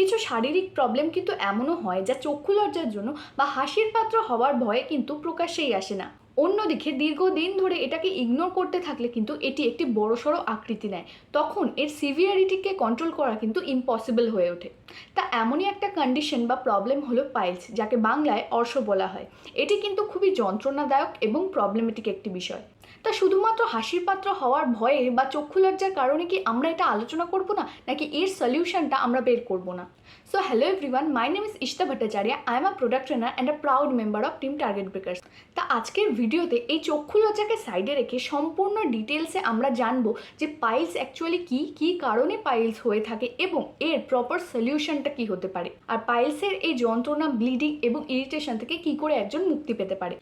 কিছু শারীরিক প্রবলেম কিন্তু এমনও হয় যা চক্ষু লজ্জার জন্য বা হাসির পাত্র হওয়ার ভয়ে কিন্তু প্রকাশ্যেই আসে না। অন্যদিকে দীর্ঘদিন ধরে এটাকে ইগনোর করতে থাকলে কিন্তু এটি একটি বড়সড় আকৃতি নেয়। তখন এর সিভিয়ারিটিকে কন্ট্রোল করা কিন্তু ইম্পসিবল হয়ে ওঠে। তা এমনই একটা কন্ডিশন বা প্রবলেম হলো পাইলস যাকে বাংলায় অর্শ বলা হয়। এটি কিন্তু খুবই যন্ত্রণাদায়ক এবং প্রবলেমেটিক একটি বিষয়। তা শুধুমাত্র হাসির পাত্র হওয়ার ভয়ে বা চক্ষু লজ্জার কারণে কি আমরা এটা আলোচনা করব না, নাকি এর সলিউশনটা আমরা বের করব না? So hello everyone my name is Ishta Bhattacharya I am a product trainer and a proud member of team target breakers তা আজকের ভিডিওতে এই চক্ষু লজ্জাকে সাইডে রেখে সম্পূর্ণ ডিটেলসে আমরা জানব যে পাইলস অ্যাকচুয়ালি কি কি কারণে পাইলস হয়ে থাকে এবং এর প্রপার সলিউশনটা কি হতে পারে। আর পাইলসের এই যন্ত্রণা ব্লিডিং এবং ইরিটেশন থেকে কী করে একজন মুক্তি পেতে পারে?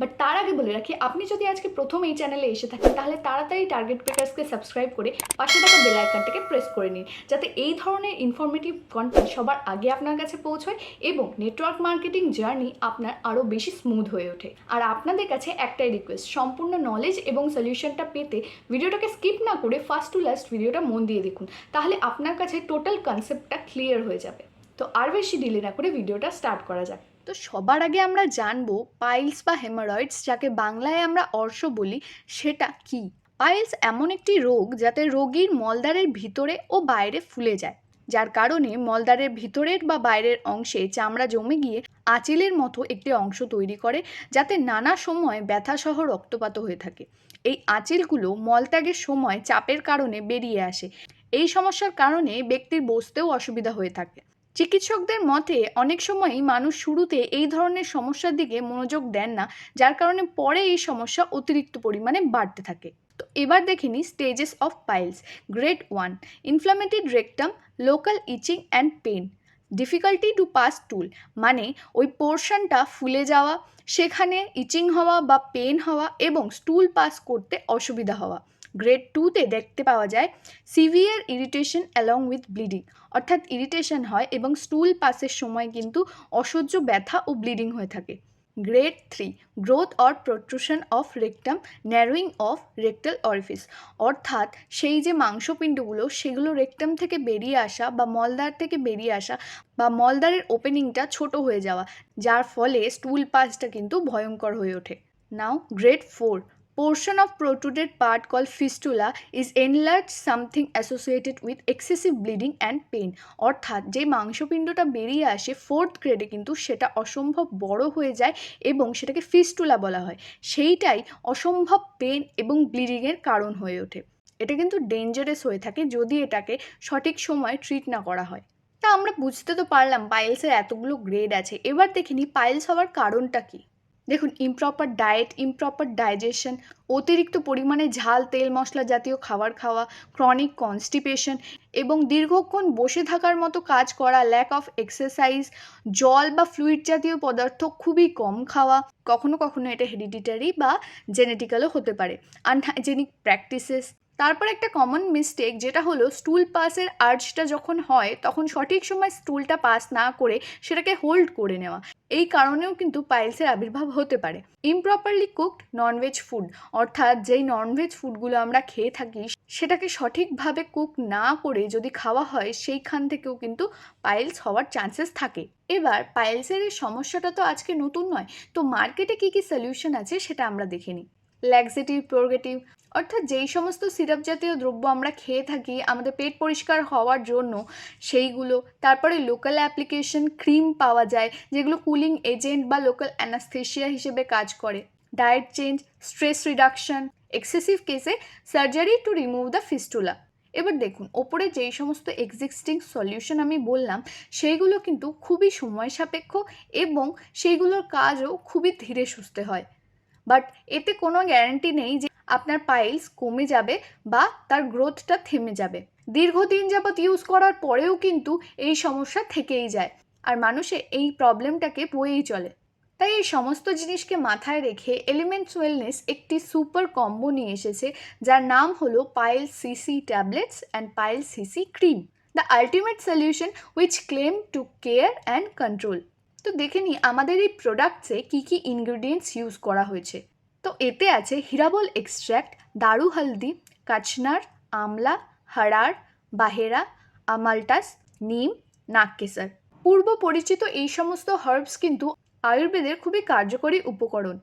বাট তার আগে বলে রাখি, আপনি যদি আজকে প্রথম এই চ্যানেলে এসে থাকেন, তাহলে তাড়াতাড়ি টার্গেট ব্রেকার্সকে সাবস্ক্রাইব করে পাশে থাকা বেল আইকনটাকে প্রেস করে নিন। যাতে এই ধরনের ইনফরমেটিভ কন্টেন্ট সবার আগে আপনার কাছে পৌঁছয় এবং নেটওয়ার্ক মার্কেটিং জার্নি আপনার আরও বেশি স্মুথ হয়ে ওঠে। আর আপনাদের কাছে একটাই রিকোয়েস্ট সম্পূর্ণ নলেজ এবং সলিউশনটা পেতে ভিডিওটাকে স্কিপ না করে ফার্স্ট টু লাস্ট ভিডিওটা মন দিয়ে দেখুন, তাহলে আপনার কাছে টোটাল কনসেপ্টটা ক্লিয়ার হয়ে যাবে। তো আর বেশি ডিলে না করে ভিডিওটা স্টার্ট করা যাক। তো সবার আগে আমরা জানব পাইলস বা হেমারয়েডস, যাকে বাংলায় আমরা অর্শ বলি, সেটা কি? পাইলস এমন একটি রোগ যাতে রোগীর মলদ্বারের ভিতরে ও বাইরে ফুলে যায়, যার কারণে মলদ্বারের ভিতরের বা বাইরের অংশে চামড়া জমে গিয়ে আঁচিলের মতো একটি অংশ তৈরি করে, যাতে নানা সময় ব্যথাসহ রক্তপাত হয়ে থাকে। এই আঁচিলগুলো মলত্যাগের সময় চাপের কারণে বেরিয়ে আসে। এই সমস্যার কারণে ব্যক্তির বসতেও অসুবিধা হয়ে থাকে। চিকিৎসকদের মতে, অনেক সময়ই মানুষ শুরুতে এই ধরনের সমস্যার দিকে মনোযোগ দেন না, যার কারণে পরে এই সমস্যা অতিরিক্ত পরিমাণে বাড়তে থাকে। তো এবার দেখে নিই stages of piles grade one inflamed rectum local itching and pain difficulty to pass stool মানে ওই পোর্শনটা ফুলে যাওয়া, সেখানে ইচিং হওয়া বা পেন হওয়া এবং স্টুল পাস করতে অসুবিধা হওয়া। গ্রেড টুতে দেখতে পাওয়া যায় severe irritation along with bleeding অর্থাৎ ইরিটেশন হয় এবং স্টুল পাসের সময় কিন্তু অসহ্য ব্যথা ও ব্লিডিং হয়ে থাকে। Grade three growth or protrusion of rectum narrowing of rectal orifice অর্থাৎ সেই যে মাংসপিণ্ডগুলো, সেগুলো রেকটাম থেকে বেরিয়ে আসা বা মলদ্বার থেকে বেরিয়ে আসা বা মলদ্বারের ওপেনিংটা ছোট হয়ে যাওয়া, যার ফলে স্টুল পাসটা কিন্তু ভয়ঙ্কর হয়ে ওঠে। Now grade four portion of protruded part called fistula is enlarged something associated with excessive bleeding and pain. অর্থাৎ যে মাংসপিণ্ডটা বেরিয়ে আসে ফোর্থ গ্রেডে কিন্তু সেটা অসম্ভব বড় হয়ে যায় এবং সেটাকে ফিস্টুলা বলা হয়। সেইটাই অসম্ভব পেন এবং ব্লিডিংয়ের কারণ হয়ে ওঠে। এটা কিন্তু ডেঞ্জারাস হয়ে থাকে যদি এটাকে সঠিক সময় ট্রিট না করা হয়। তা আমরা বুঝতে তো পারলাম পাইলসের এতগুলো গ্রেড আছে। এবার দেখিনি পাইলস হওয়ার কারণটা কী? দেখুন ইমপ্রপার ডায়েট ইমপ্রপার ডাইজেশন অতিরিক্ত পরিমাণে ঝাল, তেল, মশলা জাতীয় খাবার খাওয়া ক্রনিক কনস্টিপেশন এবং দীর্ঘক্ষণ বসে থাকার মতো কাজ করা ল্যাক অফ এক্সারসাইজ জল বা ফ্লুইড জাতীয় পদার্থ খুবই কম খাওয়া, কখনো কখনো এটা হেরিডিটারি বা জেনেটিক্যালও হতে পারে। আনহাইজেনিক প্র্যাকটিসেস তারপর একটা কমন মিস্টেক যেটা হলো স্টুল পাসের আর্জটা যখন হয়, তখন সঠিক সময় স্টুলটা পাস না করে সেটাকে হোল্ড করে নেওয়া। এই কারণেও কিন্তু পাইলসের আবির্ভাব হতে পারে। ইমপ্রপারলি কুকড ননভেজ ফুড অর্থাৎ যেই ননভেজ ফুডগুলো আমরা খেয়ে থাকি, সেটাকে সঠিকভাবে কুক না করে যদি খাওয়া হয়, সেইখান থেকেও কিন্তু পাইলস হওয়ার চান্সেস থাকে। এবার, পাইলসের এই সমস্যাটা তো আজকে নতুন নয়, তো মার্কেটে কী কী সলিউশন আছে সেটা আমরা দেখে নিই। ল্যাক্সেটিভ প্রোগেটিভ অর্থাৎ যেই সমস্ত সিরাপ জাতীয় দ্রব্য আমরা খেয়ে থাকি, আমাদের পেট পরিষ্কার হওয়ার জন্য, সেইগুলো, তারপরে লোকাল অ্যাপ্লিকেশন ক্রিম পাওয়া যায়, যেগুলো কুলিং এজেন্ট বা লোকাল অ্যানাস্থেশিয়া হিসেবে কাজ করে। Diet change stress reduction excessive কেসে surgery to remove the fistula এবার দেখুন, ওপরে যেই সমস্ত এক্সিস্টিং সলিউশন আমি বললাম, সেইগুলো কিন্তু খুবই সময় সাপেক্ষ এবং সেইগুলোর কাজও খুবই ধীরে সুস্থে হয়। বাট এতে কোনো গ্যারান্টি নেই যে আপনার পাইলস কমে যাবে বা তার গ্রোথটা থেমে যাবে। দীর্ঘদিন যাবৎ ইউজ করার পরেও কিন্তু এই সমস্যা থেকেই যায়। আর মানুষে এই প্রবলেমটাকে বয়েই চলে। তাই এই সমস্ত জিনিসকে মাথায় রেখে এলিমেন্টস ওয়েলনেস একটি সুপার কম্বো নিয়ে এসেছে, যার নাম হলো pile CC tablets and pile CC cream the ultimate solution which claim to care and control তো দেখে নিই আমাদের এই প্রোডাক্টসে কী কী ইনগ্রিডিয়েন্টস ইউজ করা হয়েছে। তো এতে আছে হিরাবল এক্সট্র্যাক্ট দারু হলদি, কাচনার, আমলা হাড়ার বাহেরা, আমালটাস, নিম নাগকেশর পূর্ব পরিচিত এই সমস্ত হার্বস কিন্তু আয়ুর্বেদের খুবই কার্যকরী উপকরণ।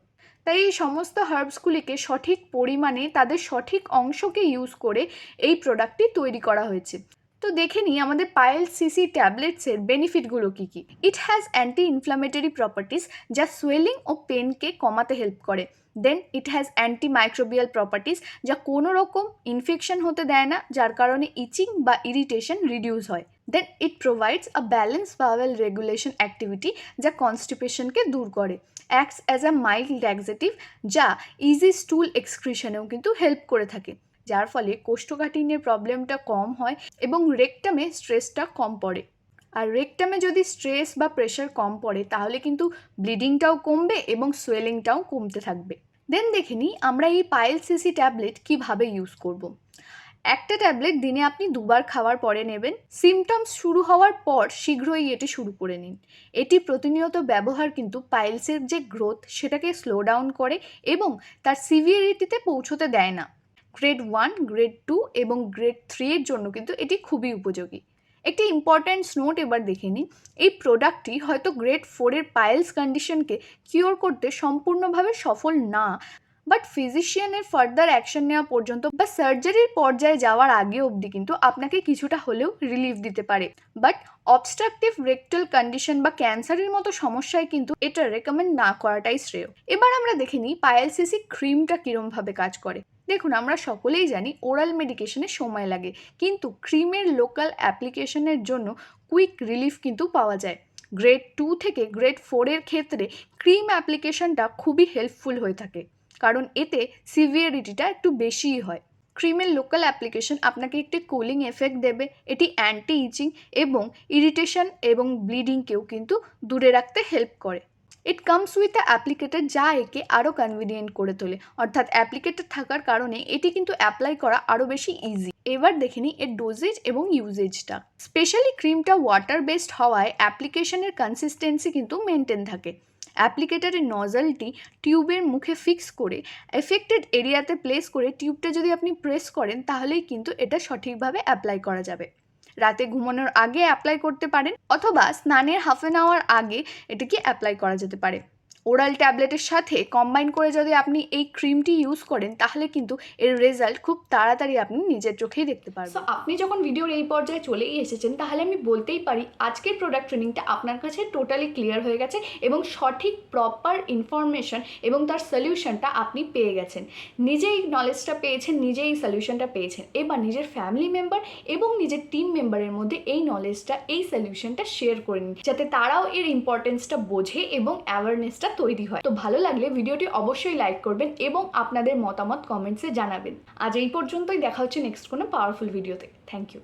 তাই এই সমস্ত হার্বসগুলিকে সঠিক পরিমাণে তাদের সঠিক অংশকে ইউজ করে এই প্রোডাক্টটি তৈরি করা হয়েছে। তো দেখে নিই আমাদের পায়েল সিসি ট্যাবলেটসের বেনিফিটগুলো কী কী। It has anti inflammatory properties যা সোয়েলিং ও পেনকে কমাতে হেল্প করে। Then it has anti microbial properties যা কোনো রকম ইনফেকশন হতে দেয় না, যার কারণে ইচিং বা ইরিটেশন রিডিউস হয়। Then it provides a balance bowel regulation activity যা কনস্টিপেশনকে দূর করে। Acts as a mild laxative যা ইজি স্টুল এক্সক্রিশনেও কিন্তু হেল্প করে থাকে। যার ফলে কোষ্ঠকাঠিন্যের প্রবলেমটা কম হয় এবং রেকটামে স্ট্রেসটা কম পড়ে। আর রেকটামে যদি স্ট্রেস বা প্রেশার কম পড়ে, তাহলে কিন্তু ব্লিডিংটাও কমবে এবং সোয়েলিংটাও কমতে থাকবে। দেন দেখে নিই আমরা এই পায়েল সিসি ট্যাবলেট কীভাবে ইউজ করব। একটা ট্যাবলেট দিনে আপনি দুবার খাওয়ার পরে নেবেন। সিমটমস শুরু হওয়ার পর শীঘ্রই এটি শুরু করে নিন। এটি প্রতিনিয়ত ব্যবহার কিন্তু পাইলসের যে গ্রোথ সেটাকে স্লো ডাউন করে এবং তার সিভিয়ারিটিতে পৌঁছতে দেয় না। গ্রেড ওয়ান গ্রেড টু এবং গ্রেড থ্রি এর জন্য কিন্তু এটি খুবই উপযোগী। একটি ইম্পর্ট্যান্ট নোট এবার দেখে নিই। এই প্রোডাক্টটি হয়তো গ্রেড ফোরের পাইলস কন্ডিশনকে কিওর করতে সম্পূর্ণভাবে সফল না বাট ফিজিশিয়ানের ফার্দার অ্যাকশন নেওয়া পর্যন্ত বা সার্জারির পর্যায়ে যাওয়ার আগে অবধি কিন্তু আপনাকে কিছুটা হলেও রিলিফ দিতে পারে। বাট অবস্ট্রাকটিভ রেকটাল কন্ডিশন বা ক্যান্সারের মতো সমস্যায় কিন্তু এটা রেকমেন্ড না করাটাই শ্রেয়। এবার আমরা দেখে নিই পায়েলসিসি ক্রিমটা কীরমভাবে কাজ করে। দেখুন, আমরা সকলেই জানি ওরাল মেডিকেশনে সময় লাগে, কিন্তু ক্রিমের লোকাল অ্যাপ্লিকেশনের জন্য কুইক রিলিফ কিন্তু পাওয়া যায়। গ্রেড টু থেকে গ্রেড ফোরের ক্ষেত্রে ক্রিম অ্যাপ্লিকেশনটা খুবই হেল্পফুল হয়ে থাকে, কারণ এতে সিভিয়ারিটিটা একটু বেশিই হয়। ক্রিমের লোকাল অ্যাপ্লিকেশন আপনাকে একটি কুলিং এফেক্ট দেবে, এটি অ্যান্টি ইচিং এবং ইরিটেশন এবং ব্লিডিংকেও কিন্তু দূরে রাখতে হেল্প করে। It comes with a applicator যা একে আরও কনভিনিয়েন্ট করে তোলে। অর্থাৎ অ্যাপ্লিকেটার থাকার কারণে এটি কিন্তু অ্যাপ্লাই করা আরও বেশি ইজি এবার দেখে নিই এর ডোজেজ এবং ইউজেজটা স্পেশালি ক্রিমটা ওয়াটার বেসড হওয়ায় অ্যাপ্লিকেশনের কনসিস্টেন্সি কিন্তু মেনটেন থাকে। অ্যাপ্লিকেটারের নজলটি টিউবের মুখে ফিক্স করে এফেক্টেড এরিয়াতে প্লেস করে টিউবটা যদি আপনি প্রেস করেন, তাহলেই কিন্তু এটা সঠিকভাবে অ্যাপ্লাই করা যাবে। রাতে ঘুমানোর আগে অ্যাপ্লাই করতে পারেন, অথবা স্নানের হাফ অ্যান আওয়ার আগে এটিকে অ্যাপ্লাই করা যেতে পারে। ওরাল ট্যাবলেটের সাথে কম্বাইন করে যদি আপনি এই ক্রিমটি ইউজ করেন, তাহলে কিন্তু এর রেজাল্ট খুব তাড়াতাড়ি আপনি নিজের চোখেই দেখতে পারবেন। আপনি যখন ভিডিওর এই পর্যায়ে চলেই এসেছেন, তাহলে আমি বলতেই পারি, আজকের প্রোডাক্ট ট্রেনিংটা আপনার কাছে টোটালি ক্লিয়ার হয়ে গেছে এবং সঠিক প্রপার ইনফরমেশন এবং তার সলিউশনটা আপনি পেয়ে গেছেন। নিজেই নলেজটা পেয়েছেন, নিজেই সলিউশনটা পেয়েছেন। এবার নিজের ফ্যামিলি মেম্বার এবং নিজের টিম মেম্বারের মধ্যে এই নলেজটা এই সলিউশনটা শেয়ার করে নিন, যাতে তারাও এর ইম্পর্টেন্সটা বোঝে এবং অ্যাওয়ারনেসটা তৈরি হয়। তো ভালো লাগলে ভিডিওটি অবশ্যই লাইক করবেন এবং আপনাদের মতামত কমেন্টসে জানাবেন। আজ এই পর্যন্তই। দেখা হচ্ছে নেক্সট কোনো পাওয়ারফুল ভিডিওতে থ্যাংক ইউ